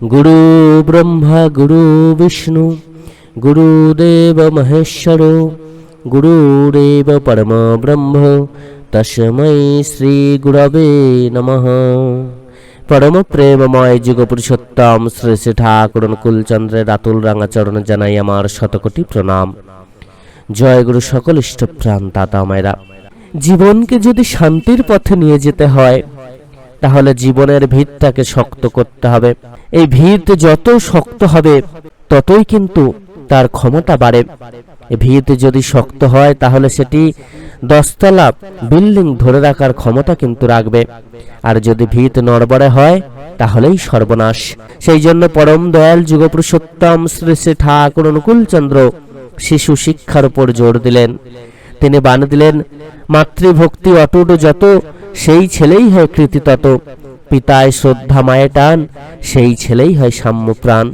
গুরু ব্রহ্মা গুরু বিষ্ণু গুরুদেব মহেশ্বর গুরুরেব পরম ব্রহ্ম তস্मै শ্রী গুরবে নমঃ পরম প্রেমময় যুগ পুরুষোত্তম শ্রী শ্রী ঠাকুর কুলচন্দ্রের রাতুল রাঙাচরণ জানাই আমার শতকোটি প্রণাম জয় গুরু সকল ইষ্টপ্রাণ দাদা মায়েরা জীবনকে যদি শান্তির পথে নিয়ে যেতে হয় তাহলে জীবনের ভিতটাকে শক্ত করতে হবে। এই ভিত যত শক্ত হবে, ততই কিন্তু তার ক্ষমতা বাড়ে। ভিত যদি শক্ত হয়, তাহলে সেটি দশতলা বিল্ডিং ধরে রাখার ক্ষমতা কিন্তু রাখবে। আর যদি ভিত নড়বড়ে হয়, তাহলেই সর্বনাশ। সেই জন্য পরম দয়াল যুগপুরুষোত্তম শ্রী শ্রী ঠাকুর অনুকূলচন্দ্র শিশু শিক্ষার উপর জোর দিলেন। তিনি বান দিলেন। মাতৃভক্তি অটুট যত, সেই ছেলেই হয় কৃতি তত। পিতায় শ্রদ্ধা মায়ে টান, সেই ছেলেই হয় সাম্য প্রাণ।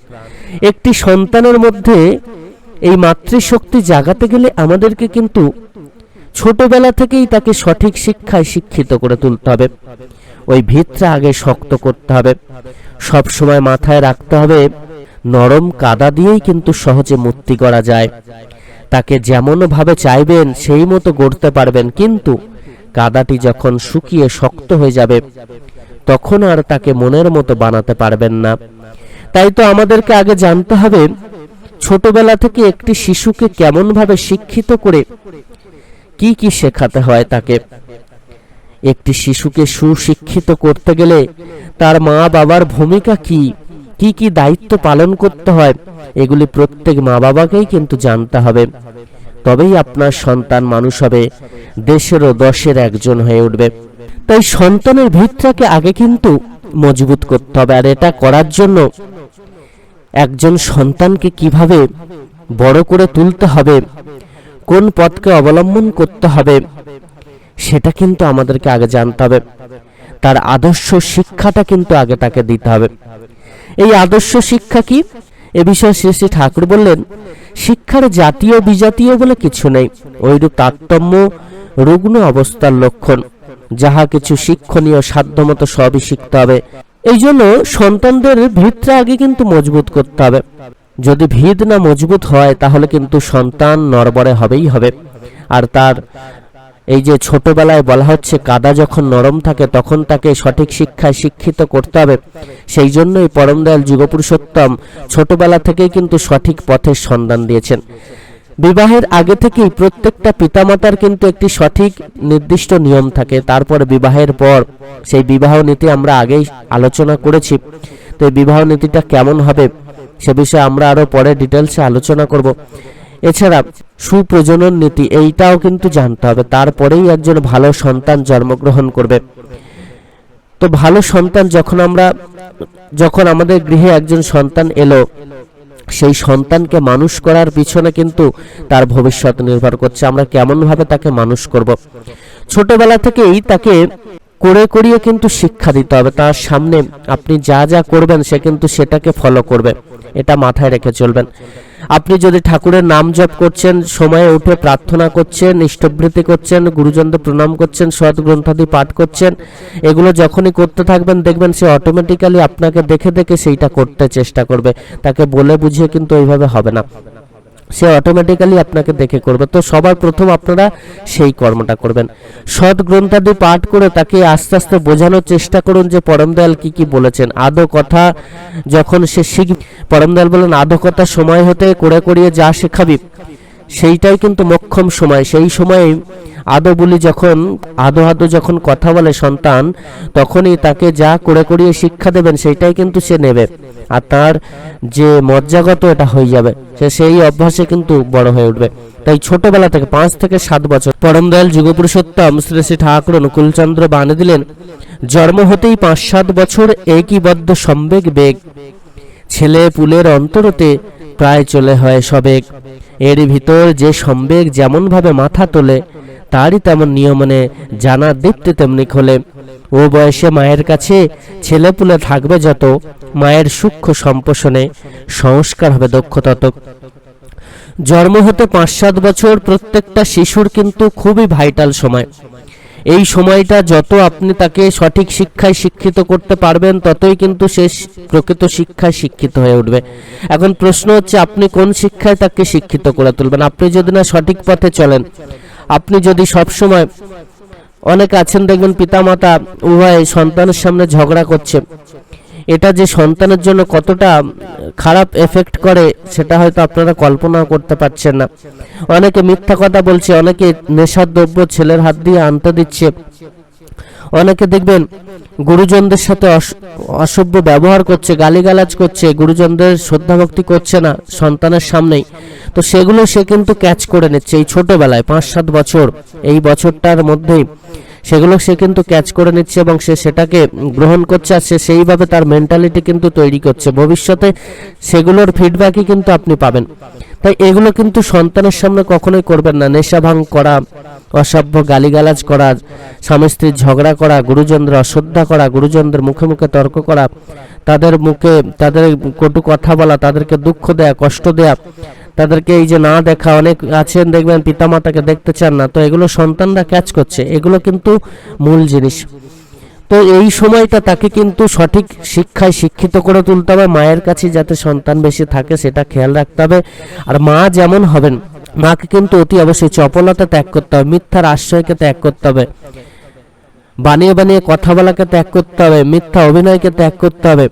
একটি সন্তানের মধ্যে এই মাতৃশক্তি জাগাতে গেলে আমাদেরকে কিন্তু ছোটবেলা থেকেই তাকে সঠিক শিক্ষায় শিক্ষিত করে তুলতে হবে। ওই ভিতটা আগে শক্ত করতে হবে। সব সময় মাথায় রাখতে হবে, নরম কাদা দিয়েই কিন্তু সহজে মূর্তি করা যায়। তাকে যেমন ভাবে চাইবেন সেই মতো গড়তে পারবেন। কিন্তু কাদাটি যখন শুকিয়ে শক্ত হয়ে যাবে, তখন আর তাকে মনের মতো বানাতে পারবেন না। তাই তো আমাদেরকে আগে জানতে হবে, ছোটবেলা থেকে একটি শিশুকে কেমন ভাবে শিক্ষিত করে কি কি শেখাতে হয় তাকে। একটি শিশুকে সুশিক্ষিত করতে গেলে তার মা বাবার ভূমিকা কি? কি কি দায়িত্ব পালন করতে হয়, এগুলি প্রত্যেক মা বাবাকেই কিন্তু জানতে হবে। তবেই আপনার সন্তান মানুষ হবে দেশেরও দশের একজন হয়ে উঠবে। তাই সন্তানের ভিতটাকে আগে কিন্তু মজবুত করতে হবে, আর এটা করার জন্য একজন সন্তানকে কীভাবে বড় করে তুলতে হবে, কোন পথকে অবলম্বন করতে হবে, সেটা কিন্তু আমাদেরকে আগে জানতে হবে। তার আদর্শ শিক্ষাটা কিন্তু আগে তাকে দিতে হবে। এই আদর্শ শিক্ষা কি? এ বিষয়ে শ্রী শ্রী ঠাকুর বললেন, শিক্ষার জাতীয় বিজাতীয় বলে কিছু নেই ওইরূপ তারতম্য, রুগ্ন অবস্থার লক্ষণ, যাহা কিছু শিক্ষণীয় সাধ্যমতো সবই শিখতে হবে। এই জন্য সন্তানদের ভিতটা আগে কিন্তু মজবুত করতে হবে। যদি ভিত না মজবুত হয়, তাহলে কিন্তু সন্তান নরবরে হবেই হবে। আর তার এই যে ছোটবেলায় বলা হচ্ছে কাদা যখন নরম থাকে, তখন তাকে সঠিক শিক্ষায় শিক্ষিত করতে হবে। সেই জন্যই পরম দয়াল যুগপুরুষোত্তম ছোটবেলা থেকেই কিন্তু সঠিক পথের সন্ধান দিয়েছেন। বিবাহের আগে থেকেই প্রত্যেকটা পিতামাতার কিন্তু একটি সঠিক নির্দিষ্ট নিয়ম থাকে। তারপর বিবাহের পর সেই বিবাহ নীতি আমরা আগেই আলোচনা করেছি। তো এই বিবাহ নীতিটা কেমন হবে সে বিষয়ে আমরা আরও পরে ডিটেলসে আলোচনা করব। এছাড়া সুপ্রজনন নীতি, এইটাও কিন্তু জানতে হবে। তারপরেই একজন ভালো সন্তান জন্মগ্রহণ করবে। তো ভালো সন্তান যখন আমরা, যখন আমাদের গৃহে একজন সন্তান এলো, সেই সন্তানকে মানুষ করার পিছনে কিন্তু তার ভবিষ্যৎ নির্ভর করছে। আমরা কেমন ভাবে তাকে মানুষ করব? ছোটবেলা থেকেই তাকে করে করিয়ে কিন্তু শিক্ষা দিতে হবে। তার সামনে আপনি যা যা করবেন, সে কিন্তু সেটাকে ফলো করবে। এটা মাথায় রেখে চলবেন। আপনি যদি ঠাকুরের নাম জপ করছেন, সময়ে উঠে প্রার্থনা করছেন, ইষ্টবৃত্তি করছেন, গুরুজনদের প্রণাম করছেন সৎ গ্রন্থাদি পাঠ করছেন, এগুলো যখনই করতে থাকবেন, দেখবেন সে অটোমেটিক্যালি আপনাকে দেখে দেখে সেইটা করতে চেষ্টা করবে। তাকে বলে বুঝিয়ে কিন্তু ওইভাবে হবে না। সে অটোমেটিক্যালি আপনাকে দেখে করবে। তো সবার প্রথম আপনারা সেই কর্মটা করবেন। সৎ গ্রন্থাদি পাঠ করে তাকে আস্তে আস্তে বোঝানোর চেষ্টা করুন যে পরমদয়াল কি কি বলেছেন। আদো কথা যখন সে শিখ পরমদয়াল বলেন, আদো কথা সময় হতে করে করিয়ে যা শেখাবি সেইটাই কিন্তু মক্ষম সময়। সেই সময়ে আদো বলি যখন, আদো আদো যখন কথা বলে সন্তান, তখনই তাকে যা করে করিয়ে শিক্ষা দেবেন, সেইটাই কিন্তু সে নেবে। আর তার যে মজ্জাগত এটা হয়ে যাবে, সে সেই অভ্যাসে কিন্তু বড় হয়ে উঠবে। তাই ছোটবেলা থেকে, পাঁচ থেকে সাত বছর পরম দয়াল শ্রী শ্রী ঠাকুর অনুকূলচন্দ্র বানে দিলেন, জন্ম হতেই পাঁচ সাত বছর একইবদ্ধ সম্বেগ বেগ। ছেলে পুলের অন্তরতে প্রায় চলে হয় সবেগ। এর ভিতর যে সম্বেগ যেমনভাবে মাথা তোলে, তারই তেমন নিয়মনে জানা দীপ্তি তেমনি খোলে। ও বয়সে মায়ের কাছে ছেলেপুলে থাকবে যত, মায়ের সূক্ষ্ম সম্পোষণে সংস্কার হবে দক্ষ তত জন্ম হতে পাঁচ সাত বছর প্রত্যেকটা শিশুর কিন্তু খুবই ভাইটাল সময়। এই সময়টা যত আপনি তাকে সঠিক শিক্ষায় শিক্ষিত করতে পারবেন, ততই কিন্তু সে প্রকৃত শিক্ষায় শিক্ষিত হয়ে উঠবে। এখন প্রশ্ন হচ্ছে, আপনি কোন শিক্ষায় তাকে শিক্ষিত করে তুলবেন? আপনি যদি না সঠিক পথে চলেন, আপনি যদি সবসময়, অনেক আছেন দেখবেন পিতামাতা উভয় সন্তানের সামনে ঝগড়া করছে। এটা যে সন্তানের জন্য কতটা খারাপ এফেক্ট করে, সেটা হয়তো আপনারা কল্পনা করতে পারছেন না। অনেকে মিথ্যা কথা বলছে, অনেকে নেশার দ্রব্য ছেলের হাত দিয়ে আনতে দিচ্ছে। অনেকে দেখবেন গুরুজনদের সাথে অস- অসভ্য ব্যবহার করছে, গালিগালাজ করছে, গুরুজনদের শ্রদ্ধা ভক্তি করছে না সন্তানের সামনেই। তো সেগুলো সে কিন্তু ক্যাচ করে নিচ্ছে এই ছোটবেলায় পাঁচ সাত বছর। এই বছরটার মধ্যেই সেগুলো সে কিন্তু ক্যাচ করে নিচ্ছে এবং সে সেটাকে গ্রহণ করছে আর সে সেইভাবে তার মেন্টালিটি কিন্তু তৈরি করছে। ভবিষ্যতে সেগুলোর ফিডব্যাকই কিন্তু আপনি পাবেন। তাই এগুলো কিন্তু সন্তানের সামনে কখনোই করবেন না। নেশা ভাঙ করা, অসভ্য গালিগালাজ করা, স্বামী স্ত্রীর ঝগড়া করা, গুরুজনদের অশ্রদ্ধা করা, গুরুজনদের মুখে মুখে তর্ক করা, তাদের মুখে তাদের কটু কথা বলা, তাদেরকে দুঃখ দেয়া, কষ্ট দেয়া তাদেরকে এই যে না দেখা, অনেক আছেন, দেখবেন পিতামাতাকে দেখতে চান না। তো এগুলো সন্তানরা ক্যাচ করছে। এগুলো কিন্তু মূল জিনিস। তো এই সময়টা তাকে কিন্তু সঠিক শিক্ষায় শিক্ষিত করে তুলতে হবে। মায়ের কাছে যাতে সন্তান বেশি থাকে, সেটা খেয়াল রাখতে হবে। আর মা যেমন হবেন, মাকে কিন্তু অতি অবশ্যই চপলতা ত্যাগ করতে হবে। মিথ্যার আশ্রয়কে ত্যাগ করতে হবে। বানিয়ে বানিয়ে কথা বলাকে ত্যাগ করতে হবে। মিথ্যা অভিনয়কে ত্যাগ করতে হবে।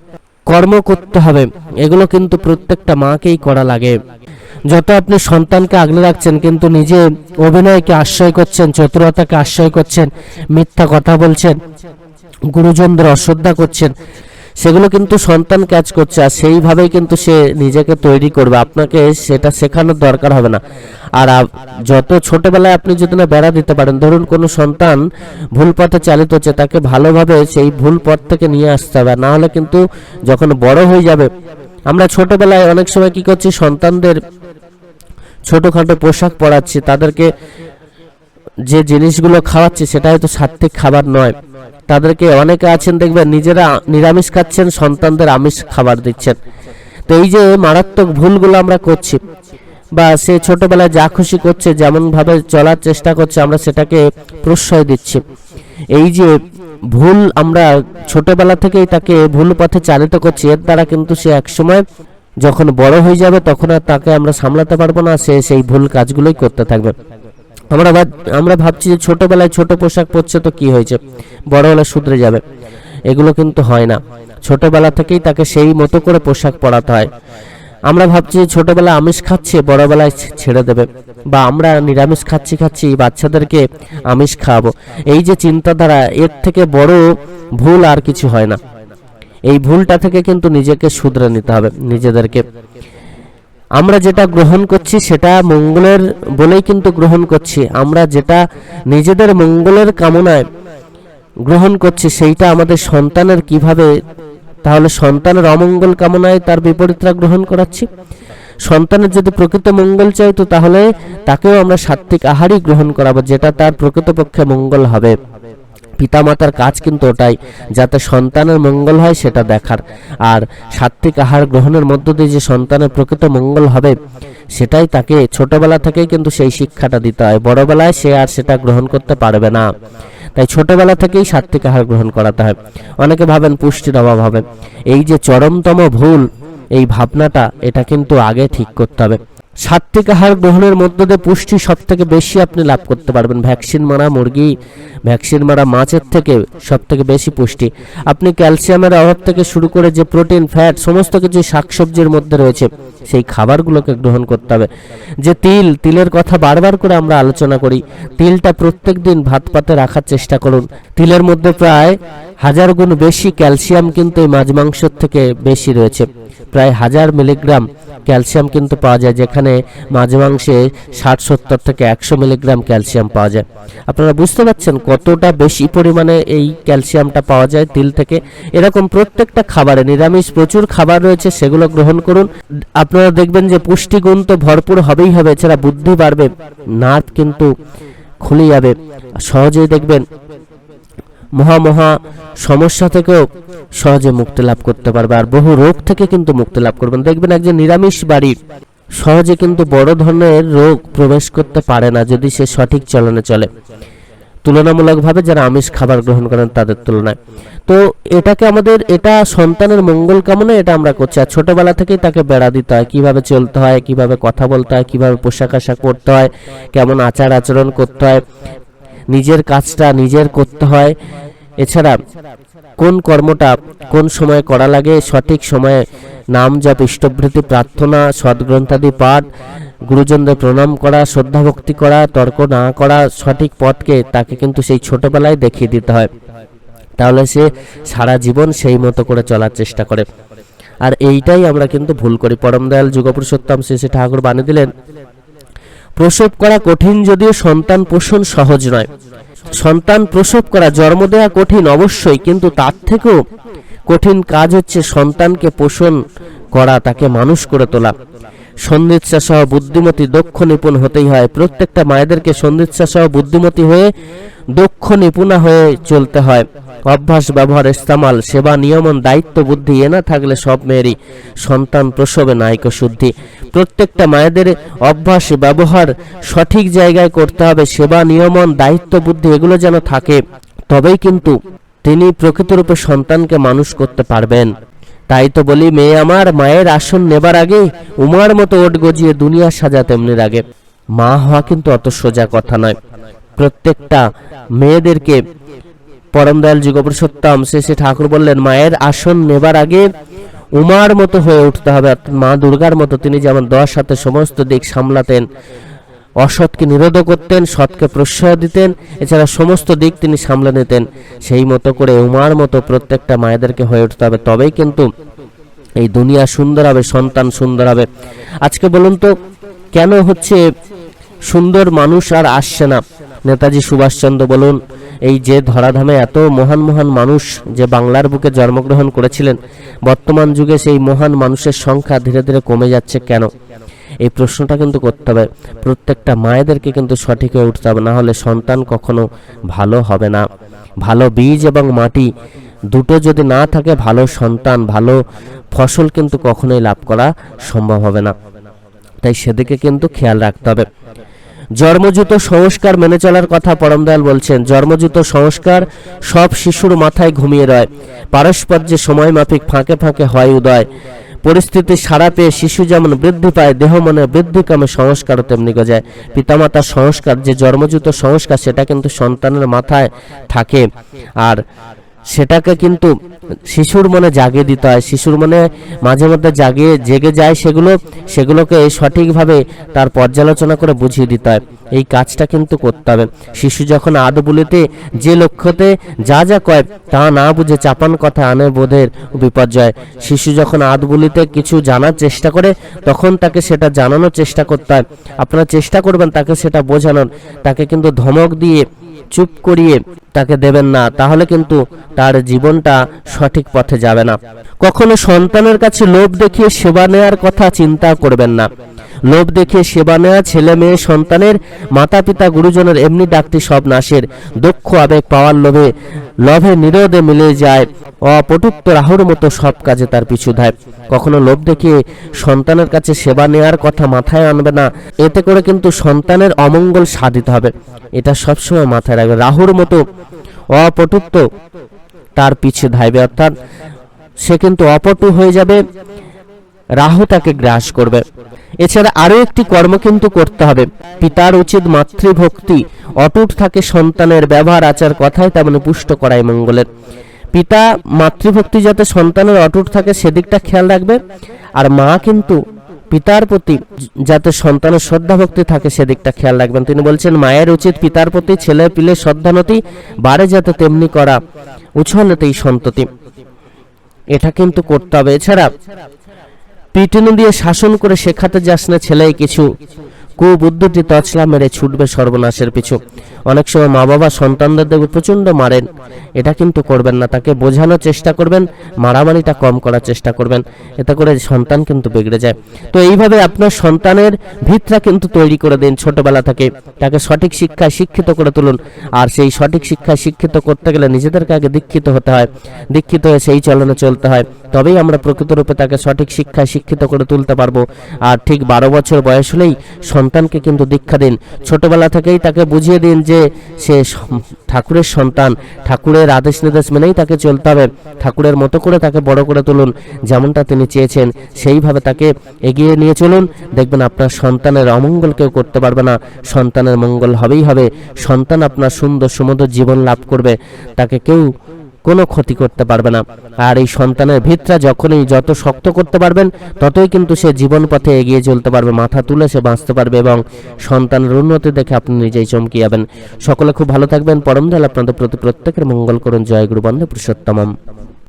কর্ম করতে হবে। এগুলো কিন্তু প্রত্যেকটা মাকেই করা লাগে। যত আপনি সন্তানকে আগলে রাখছেন, কিন্তু নিজে অভিনয়কে আশ্রয় করছেন, চতুরতাকে আশ্রয় করছেন, মিথ্যা কথা বলছেন, গুরুজনদের অশ্রদ্ধা করছেন সেগুলো কিন্তু সন্তান ক্যাচ করছে আর সেইভাবেই কিন্তু সে নিজেকে তৈরি করবে। আপনাকে সেটা শেখানোর দরকার হবে না। আর যত ছোটবেলায় আপনি যদি না বেড়া দিতে পারেন, ধরুন কোনো সন্তান ভুল পথে চালিত হচ্ছে, তাকে ভালোভাবে সেই ভুল পথ থেকে নিয়ে আসতে হবে। না হলে কিন্তু যখন বড় হয়ে যাবে, আমরা ছোটবেলায় অনেক সময় কি করছি, সন্তানদের ছোটখাটো পোশাক পরাচ্ছি, তাদেরকে যে জিনিসগুলো খাওয়াচ্ছি সেটা হয়তো সাত্বিক খাবার নয়। তাদেরকে অনেকে আছেন দেখবেন, নিজেরা নিরামিষ খাচ্ছেন, সন্তানদের আমিষ খাবার দিচ্ছেন। তো এই যে মারাত্মক ভুলগুলো আমরা করছি, বা সে ছোটবেলায় যা খুশি করছে যেমন ভাবে চলার চেষ্টা করছে, আমরা সেটাকে প্রশ্রয় দিচ্ছি। এই যে ভুল আমরা ছোটবেলা থেকেই তাকে ভুল পথে চালিত করছি, এর দ্বারা কিন্তু সে একসময় যখন বড় হয়ে যাবে, তখন আর তাকে আমরা সামলাতে পারব না, সে সেই ভুল কাজগুলোই করতে থাকবে। আমরা আমরা ভাবছি যে ছোটবেলায় ছোট পোশাক পরছে তো কি হয়েছে? বড় হলে শুধরে যাবে। এগুলো কিন্তু হয় না। ছোটবেলা থেকেই তাকে সেই মতো করে পোশাক পরাতে হয়। আমরা ভাবছি যে ছোটবেলায় আমিষ খাচ্ছে, বড়বেলায় ছেড়ে দেবে। বা আমরা নিরামিষ খাচ্ছি খাচ্ছি বাচ্চাদেরকে আমিষ খাওয়াবো। এই যে চিন্তাধারা, এর থেকে বড় ভুল আর কিছু হয় না। এই ভুলটা থেকে কিন্তু নিজেকে শুধরে নিতে হবে, নিজেদেরকে। আমরা যেটা গ্রহণ করছি সেটা মঙ্গলের বলেই কিন্তু গ্রহণ করছি। আমরা যেটা নিজেদের মঙ্গলের কামনায় গ্রহণ করছি, সেইটা আমাদের সন্তানের কীভাবে, তাহলে সন্তানের অমঙ্গল কামনায় তার বিপরীতরা গ্রহণ করাচ্ছি। সন্তানের যদি প্রকৃত মঙ্গল চাই তো তাহলে তাকেও আমরা সাত্বিক আহারই গ্রহণ করাবো, যেটা তার প্রকৃতপক্ষে মঙ্গল হবে। পিতামাতার কাজ কিন্তু ওটাই, যাতে সন্তানের মঙ্গল হয় সেটা দেখার। আর সাত্বিক আহার গ্রহণের মধ্য দিয়ে যে সন্তানের প্রকৃত মঙ্গল হবে, সেটাই তাকে ছোটবেলা থেকেই কিন্তু সেই শিক্ষাটা দিতে হয়। বড়বেলায় সে আর সেটা গ্রহণ করতে পারবে না। তাই ছোটবেলা থেকেই সাত্বিক আহার গ্রহণ করাতে হয়। অনেকে ভাবেন পুষ্টির অভাব হবে। এই যে চরমতম ভুল, এই ভাবনাটা, এটা কিন্তু আগে ঠিক করতে হবে। সাত্বিক আহার গ্রহণের মধ্য দিয়ে পুষ্টি সব থেকে বেশি আপনি লাভ করতে পারবেন। ভ্যাকসিন মারা মুরগি, ভ্যাকসিন মারা মাছের থেকে সব থেকে বেশি পুষ্টি। আপনি ক্যালসিয়ামের অভাব থেকে শুরু করে যে প্রোটিন, ফ্যাট, সমস্ত কিছু শাকসবজির মধ্যে রয়েছে, সেই খাবারগুলোকে গ্রহণ করতে হবে। যে তিল, তিলের কথা বারবার করে আমরা আলোচনা করি, তিলটা প্রত্যেক দিন ভাত পাতে রাখার চেষ্টা করুন। তিলের মধ্যে প্রায় হাজার গুণ বেশি ক্যালসিয়াম কিন্তু এই মাছ মাংসের থেকে বেশি রয়েছে। প্রায় হাজার মিলিগ্রাম ক্যালসিয়াম কিন্তু পাওয়া যায়, যেখানে মাছ মাংসে ষাট, সত্তর থেকে একশো মিলিগ্রাম ক্যালসিয়াম পাওয়া যায়। আপনারা বুঝতে পারছেন কতটা বেশি পরিমাণে এই ক্যালসিয়ামটা পাওয়া যায় তিল থেকে? এরকম প্রত্যেকটা খাবারে, নিরামিষ প্রচুর খাবার রয়েছে, সেগুলো গ্রহণ করুন। আপনারা দেখবেন যে পুষ্টিগুণ তো ভরপুর হবেই হবে, এছাড়া বুদ্ধি বাড়বে, নার্ভ কিন্তু খুলে যাবে। সহজেই দেখবেন মহা মহা সমস্যা থেকেও সহজে মুক্তি লাভ করতে পারবে আর বহু রোগ থেকে কিন্তু মুক্তি লাভ করবেন দেখবেন একজন নিরামিষ বাড়ির সহজে কিন্তু বড় ধরনের রোগ প্রবেশ করতে পারে না যদি সে সঠিক চলনে চলে। তুলনামূলকভাবে যারা আমিষ খাবার গ্রহণ করেন তাদের তুলনায়। তো এটাকে আমাদের, এটা সন্তানের মঙ্গল কামনা এটা আমরা করছি। আর ছোটবেলা থেকেই তাকে বেড়া দিতে হয়, কীভাবে চলতে হয়, কীভাবে কথা বলতে হয়, কীভাবে পোশাক আশাক করতে হয়, কেমন আচার আচরণ করতে হয়। নিজের কাজটা নিজের করতে হয়। এছাড়া কোন কর্মটা কোন সময়ে করা লাগে, সঠিক সময়ে নাম জপ, ইষ্টভৃতি, প্রার্থনা সদ্গ্রন্থাদি পাঠ, গুরুজনদের প্রণাম করা, শ্রদ্ধা ভক্তি করা, তর্ক না করা সঠিক পথকে তাকে কিন্তু সেই ছোটবেলায় দেখিয়ে দিতে হয়। তাহলে সে সারা জীবন সেই মতো করে চলার চেষ্টা করে। আর এইটাই আমরা কিন্তু ভুল করি। পরম দয়াল যুগপুরুষোত্তম শ্রী শ্রী ঠাকুর বানিয়ে দিলেন প্রসব করা কঠিন যদিও সন্তান পোষণ সহজ নয়। সন্তান প্রসব করা, জন্ম দেওয়া কঠিন অবশ্যই, কিন্তু তার থেকেও কঠিন কাজ হচ্ছে সন্তানকে পোষণ করা, তাকে মানুষ করে তোলা। সন্ধিৎসা সহ বুদ্ধিমতী দক্ষ নিপুণ হতেই হয়। প্রত্যেকটা মায়েদেরকে সন্ধিৎসা সহ বুদ্ধিমতী হয়ে দক্ষ নিপুণা হয়ে চলতে হয়। অভ্যাস, ব্যবহার, ইস্তামাল, সেবা, নিয়মন, দায়িত্ব, বুদ্ধি, এ না থাকলে সব মেয়েরই সন্তান প্রসবে নায়িক শুদ্ধি। প্রত্যেকটা মায়েদের অভ্যাস, ব্যবহার সঠিক জায়গায় করতে হবে। সেবা, নিয়মন, দায়িত্ব, বুদ্ধি, এগুলো যেন থাকে, তবেই কিন্তু তিনি প্রকৃতরূপে সন্তানকে মানুষ করতে পারবেন। তাই তো বলি, মেয়ে আমার, মায়ের আসন নেবার আগে উমার মতো ওট গজিয়ে দুনিয়া সাজা তেমনি আগে মা হওয়া কিন্তু অত সোজা কথা নয়। প্রত্যেকটা মেয়েদেরকে পরম দয়াল যুগপুরুষোত্তম শেষে ঠাকুর বললেন, মায়ের আসন নেবার আগে উমার মতো হয়ে উঠতে হবে। মা দুর্গার মতো তিনি যেমন দশ হাতে সমস্ত দিক সামলাতেন অসৎকে নিরোধ করতেন, সৎকে প্রশ্রয় দিতেন, এছাড়া সমস্ত দিক তিনি সামলে নিতেন। সেই মতো করে উমার মতো প্রত্যেকটা মায়েদেরকে হয়ে উঠতে হবে। তবেই কিন্তু এই দুনিয়া সুন্দর হবে, সন্তান সুন্দর হবে। আজকে বলুন তো, কেন হচ্ছে সুন্দর মানুষ আর আসছে না? নেতাজি সুভাষচন্দ্র বলুন, এই যে ধরাধামে এত মহান মহান মানুষ যে বাংলার বুকে জন্মগ্রহণ করেছিলেন, বর্তমান যুগে সেই মহান মানুষের সংখ্যা ধীরে ধীরে কমে যাচ্ছে কেন? এই প্রশ্নটা কিন্তু করতে হবে। প্রত্যেকটা মায়েদেরকে কিন্তু সঠিক হয়ে উঠতে হবে না হলে সন্তান কখনো ভালো হবে না। ভালো বীজ এবং মাটি দুটো যদি না থাকে, ভালো সন্তান, ভালো ফসল কিন্তু কখনোই লাভ করা সম্ভব হবে না। তাই সেদিকে কিন্তু খেয়াল রাখতে হবে। জন্মযুত সংস্কার মেনে চলার কথা পরমদয়াল বলছেন, জন্মযুত সংস্কার সব শিশুর মাথায় ঘুমিয়ে রয়। পারস্পর্যে সময় মাফিক ফাঁকে ফাঁকে হয় উদয়। পরিস্থিতি সারা পেয়ে শিশু যেমন বৃদ্ধি পায়, দেহ মনে বৃদ্ধি কামে, সংস্কারও তেমনি গজায়। পিতামাতার সংস্কার, যে জন্মযুত সংস্কার, সেটা কিন্তু সন্তানের মাথায় থাকে। আর সেটাকে কিন্তু শিশুর মনে জাগিয়ে দিতে হয়। শিশুর মনে মাঝে মধ্যে জাগিয়ে জেগে যায় সেগুলো, সেগুলোকে সঠিকভাবে তার পর্যালোচনা করে বুঝিয়ে দিতে হয়। এই কাজটা কিন্তু করতে হবে। শিশু যখন আদ বলিতে যে লক্ষ্যতে যা যা কয় তা না বুঝে চাপান কথা আনে বোধের বিপর্যয়। শিশু যখন আদ বলিতে কিছু জানার চেষ্টা করে, তখন তাকে সেটা জানানোর চেষ্টা করতে হয়। আপনারা চেষ্টা করবেন তাকে সেটা বোঝানোর। তাকে কিন্তু ধমক দিয়ে চুপ করিয়ে তাকে দেবেন না, তাহলে কিন্তু তার জীবনটা সঠিক পথে যাবে না। কখনো সন্তানের কাছে লোভ দেখিয়ে সেবা নেওয়ার কথা চিন্তা করবেন না। লোভ দেখিয়ে সেবা নেওয়া ছেলে মেয়ে সন্তানের মাতা পিতা গুরুজনের এমনি ডাকটি সব নাশের। দক্ষ আবেগ পাওয়ার লোভে লোভে নিরোধে মিলে যায়। অপটুক্ত রাহুর মতো সব কাজে তার পিছু ধায়। কখনো লোভ দেখিয়ে সন্তানের কাছে সেবা নেওয়ার কথা মাথায় আনবে না। এতে করে কিন্তু সন্তানের অমঙ্গল সাধিত হবে। এটা সবসময় মাথায় রাখবে। রাহুর মতো অপটুক্ত তার পিছে ধাইবে। অর্থাৎ সে কিন্তু অপটু হয়ে যাবে। রাহু তাকে গ্রাস করবে। এছাড়া আরও একটি কর্ম কিন্তু করতে হবে। পিতার উচিত মাতৃভক্তি। অটুট থাকে সন্তানের ব্যবহার, আচার, কথায় তেমনি পুষ্ট করাই মঙ্গলের। পিতা, মাতৃভক্তি যাতে সন্তানের অটুট থাকে, সেদিকটা খেয়াল রাখবে। আর মা কিন্তু পিতার প্রতি যাতে সন্তানের শ্রদ্ধা ভক্তি থাকে, সেদিকটা খেয়াল রাখবেন। তিনি বলছেন, মায়ের উচিত পিতার প্রতি ছেলে পিলে শ্রদ্ধানতি বাড়ে যাতে তেমনি করা উছলতেই সন্ততি। এটা কিন্তু করতে হবে। এছাড়া পিটুনি দিয়ে শাসন করে শেখাতে যাস না ছেলে কিছু। কুবুদ্ধিটি তছলা মেরে ছুটবে সর্বনাশের পিছু। অনেক সময় মা বাবা সন্তানদের দেখবে প্রচণ্ড মারেন। এটা কিন্তু করবেন না, তাকে বোঝানোর চেষ্টা করবেন, মারামারিটা কম করার চেষ্টা করবেন। এতে করে সন্তান কিন্তু বিগড়ে যায়। তো এইভাবে আপনার সন্তানের ভিতটা কিন্তু তৈরি করে দিন ছোটবেলা থেকে। তাকে সঠিক শিক্ষায় শিক্ষিত করে তুলুন। আর সেই সঠিক শিক্ষায় শিক্ষিত করতে গেলে নিজেদেরকে আগে দীক্ষিত হতে হয়। দীক্ষিত হয়ে সেই চলনে চলতে হয়। তবেই আমরা প্রকৃতরূপে তাকে সঠিক শিক্ষায় শিক্ষিত করে তুলতে পারব। আর ঠিক বারো বছর বয়স হলেই সন্তানকে কিন্তু দীক্ষা দিন। ছোটবেলা থেকেই তাকে বুঝিয়ে দিন যে সে ঠাকুরের সন্তান, ঠাকুরের আদেশ নির্দেশ মেনেই তাকে চলতে হবে। ঠাকুরের মতো করে তাকে বড় করে তুলুন, যেমনটা তিনি চেয়েছেন, সেইভাবে তাকে এগিয়ে নিয়ে চলুন। দেখবেন আপনার সন্তানের অমঙ্গল কেউ করতে পারবে না। সন্তানের মঙ্গল হবেই হবে। সন্তান আপনার সুন্দর সুমধুর জীবন লাভ করবে। তাকে কেউ কোনো ক্ষতি করতে পারবে না। আর এই সন্তানের ভিতরা যখনই যত শক্ত করতে পারবেন, ততই কিন্তু সে জীবন পথে এগিয়ে চলতে পারবে, মাথা তুলে সে বাঁচতে পারবে এবং সন্তানের উন্নতি দেখে আপনি নিজেই চমকে যাবেন। সকলে খুব ভালো থাকবেন। পরম দয়াল আপনাদের প্রতি প্রত্যেকের মঙ্গল করুন। জয় গুরু বন্ধে পুরুষোত্তমম।